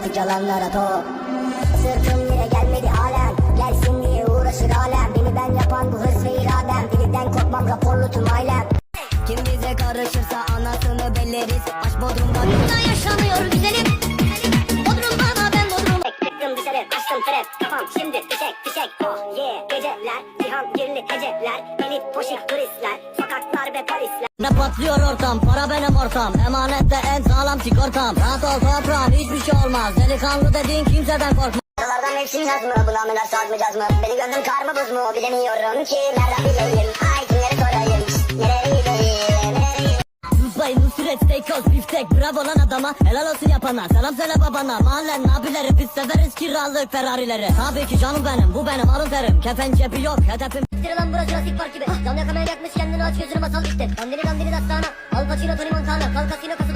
artık yalanlara top. Sırtım yere gelmedi halen Gelsin diye uğraşır alem. Beni ben yapan bu hırs ve iradem. Biriden korkmam raporlu tüm ailem. Kim bize karışırsa anasını belleriz. Aşk bodrumda. Burada yaşanıyor güzelim. Bodrum'da ama ben Bodrum. Çıktım dışarı açtım trap. Kafam şimdi fişek fişek. Oh yeah. Geceler cihan girli heceler. Elit poşik turistler Ve Parisler Ne patlıyor ortam para benim ortam Emanette en sağlam sigortam Rahat ol toprağım hiçbir şey olmaz Delikanlı dediğin kimseden korkma Yollardan mevsim yaz mı? Buna mı ders mı? Beni gönlüm kar mı buz mu? Bilemiyorum ki Nereden bileyim? Ay kimleri sorayım? Nereye gideyim? Nusret, Steakhouse, biftek Bravo lan adama helal olsun yapana Selam söyle babana Mahallen abileri biz severiz kiralık Ferrari'leri Tabii ki canım benim bu benim alın terim Kefen cebi yok hedefim Siktir lan burası Jurassic Park gibi. Cam yakamaya yakmış kendini aç gözünü masal bitti Dandini dandini dastana Al Pacino Tony Montana. Kal kasino kası